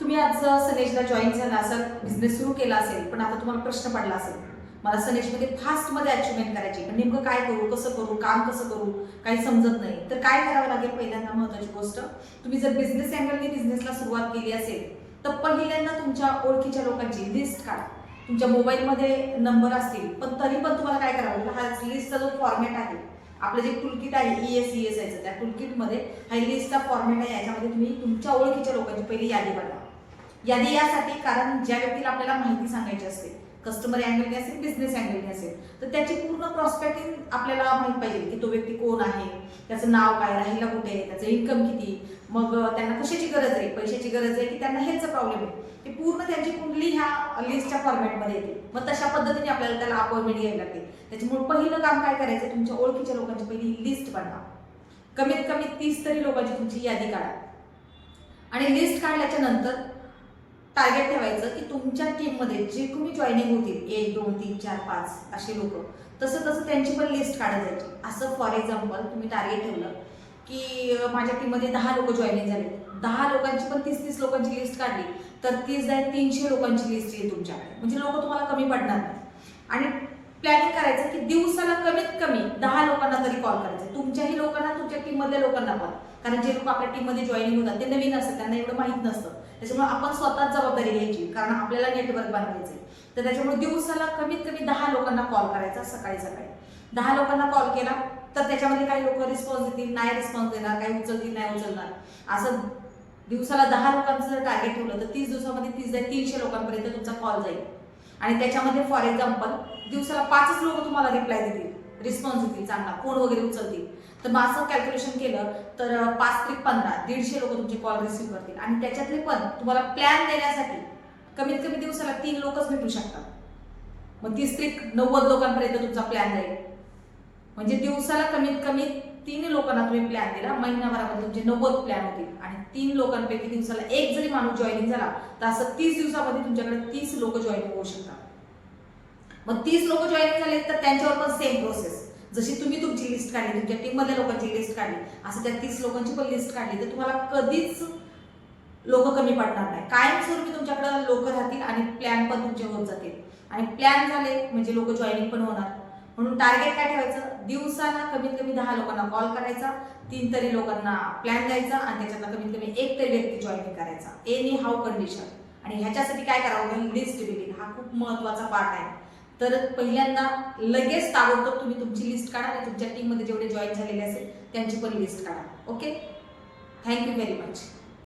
तुम्ही आज सनेजला जॉईन झाला असाल बिझनेस सुरू केला असेल पण आता तुम्हाला प्रश्न पडला असेल. मला सनेजमध्ये फास्टमध्ये अचिव्हमेंट करायची पण नेमकं काय करू कसं करू काम कसं करू काही समजत नाही. तर काय करावं लागेल पहिल्यांदा महत्वाची गोष्ट? तुम्ही जर बिझनेस अँगलने बिझनेसला सुरुवात केली असेल तर पहिल्यांदा तुमच्या ओळखीच्या लोकांची लिस्ट काढा. तुमच्या मोबाईलमध्ये नंबर असतील पण तरी पण तुम्हाला काय करावं हा लिस्टचा जो फॉर्मॅट आहे आपलं जे टुलकिट आहे ई एस ई एस आयचं त्या टुलकिटमध्ये हा लिस्टचा फॉर्मॅट आहे याच्यामध्ये तुम्ही तुमच्या ओळखीच्या लोकांची पहिली यादी बनवा. यादी यासाठी कारण ज्या व्यक्तीला आपल्याला माहिती सांगायची असते कस्टमर अँगलने असेल बिझनेस अँगलने असेल तर त्याची पूर्ण प्रॉस्पेक्टिंग आपल्याला माहीत पाहिजे की तो व्यक्ती कोण आहे त्याचं नाव काय राहिला कुठे आहे त्याचं इन्कम किती मग त्यांना कशाची गरज आहे? पैशाची गरज आहे की त्यांना हेच प्रॉब्लेम आहे? ते पूर्ण त्यांची कुंडली ह्या लिस्टच्या फॉर्मॅटमध्ये येते. मग तशा पद्धतीने आपल्याला त्याला अपॉइंटमेंट घ्यायला लागते. त्याच्यामुळे पहिलं काम काय करायचं? तुमच्या ओळखीच्या लोकांची पहिली लिस्ट बनवा. कमीत कमी तीस तरी लोकांची तुमची यादी काढा. आणि लिस्ट काढल्याच्या नंतर टार्गेट ठेवायचं की तुमच्या टीममध्ये जे कोणी जॉईनिंग होतील एक दोन तीन चार पाच असे लोक तसं तसं त्यांची पण लिस्ट काढत जायची. असं फॉर एक्झाम्पल तुम्ही टार्गेट ठेवलं की माझ्या टीममध्ये दहा लोक जॉईनिंग झाले दहा लोकांची पण तीस तीस लोकांची लिस्ट काढली तर तीस जाय तीनशे लोकांची लिस्ट येईल तुमच्याकडे. म्हणजे लोक तुम्हाला कमी पडणार नाही. आणि प्लॅनिंग करायचं की दिवसाला कमीत कमी दहा लोकांना तरी कॉल करायचं. तुमच्याही लोकांना तुमच्या टीममधल्या लोकांना पण कारण जे लोक आपल्या टीममध्ये जॉईनिंग होतात ते नवीन असतात त्यांना एवढं माहीत नसतं. त्याच्यामुळे आपण स्वतःच जबाबदारी घ्यायची कारण आपल्याला नेटवर्क बनवायचे तर त्याच्यामुळे दिवसाला कमीत कमी दहा लोकांना कॉल करायचा सकाळी सकाळी. दहा लोकांना कॉल केला तर त्याच्यामध्ये काही लोक रिस्पॉन्स देतील नाही रिस्पॉन्स देणार काही उचलतील नाही उचलणार. असं दिवसाला दहा लोकांचं जर टार्गेट ठेवलं तर तीस दिवसामध्ये तीस जाईल तीनशे लोकांपर्यंत तुमचा कॉल जाईल. आणि त्याच्यामध्ये फॉर एक्झाम्पल दिवसाला पाचच लोक तुम्हाला रिप्लाय देतील. रिस्पॉन्स देतील चांगला. फोन वगैरे उचलतील. तर मग असं कॅल्क्युलेशन केलं तर पाच ते पंधरा दीडशे लोक तुमचे कॉल रिसिव्ह करतील. आणि त्याच्यातले पण तुम्हाला प्लॅन देण्यासाठी कमीत कमी दिवसाला तीन लोकच भेटू शकतात. मग तीस ते नव्वद लोकांपर्यंत तुमचा प्लॅन जाईल. म्हणजे दिवसाला कमीत कमी तीन लोकांना तुम्ही प्लॅन दिला. महिनाभरामध्ये तुमचे नव्वद प्लॅन होतील आणि तीन लोकांपैकी दिवसाला एक जरी माणूस जॉईनिंग झाला तर असं तीस दिवसामध्ये तुमच्याकडे तीस लोक जॉईनिंग होऊ शकतात. मग तीस लोक जॉईनिंग झाले तर त्यांच्यावर पण सेम प्रोसेस जशी तुम्ही तुमची लिस्ट काढली तुमच्या टीममधल्या लोकांची लिस्ट काढली असं त्या तीस लोकांची पण लिस्ट काढली तर तुम्हाला कधीच लोक कमी पडणार नाही. कायमस्वरूपी तुमच्याकडे लोक राहतील आणि प्लॅन पण तुमचे होत जातील. आणि प्लॅन झाले म्हणजे लोक जॉईनिंग पण होणार. म्हणून टार्गेट काय ठेवायचं? दिवसाला कमीत कमी दहा लोकांना कॉल करायचा तीन तरी लोकांना प्लॅन द्यायचा आणि त्याच्यातला कमीत कमी एक तरी व्यक्ती जॉईन करायचा. एनी हाऊ कंडिशन आणि ह्याच्यासाठी काय करावं? लिस्ट बिल्डिंग हा खूप महत्त्वाचा पार्ट आहे. तर पहिल्यांदा लगेच ताबडतोब तुम्ही तुमची लिस्ट काढा आणि तुमच्या टीममध्ये जेवढे जॉईन झालेले असेल त्यांची पण लिस्ट काढा. Okay thank you very much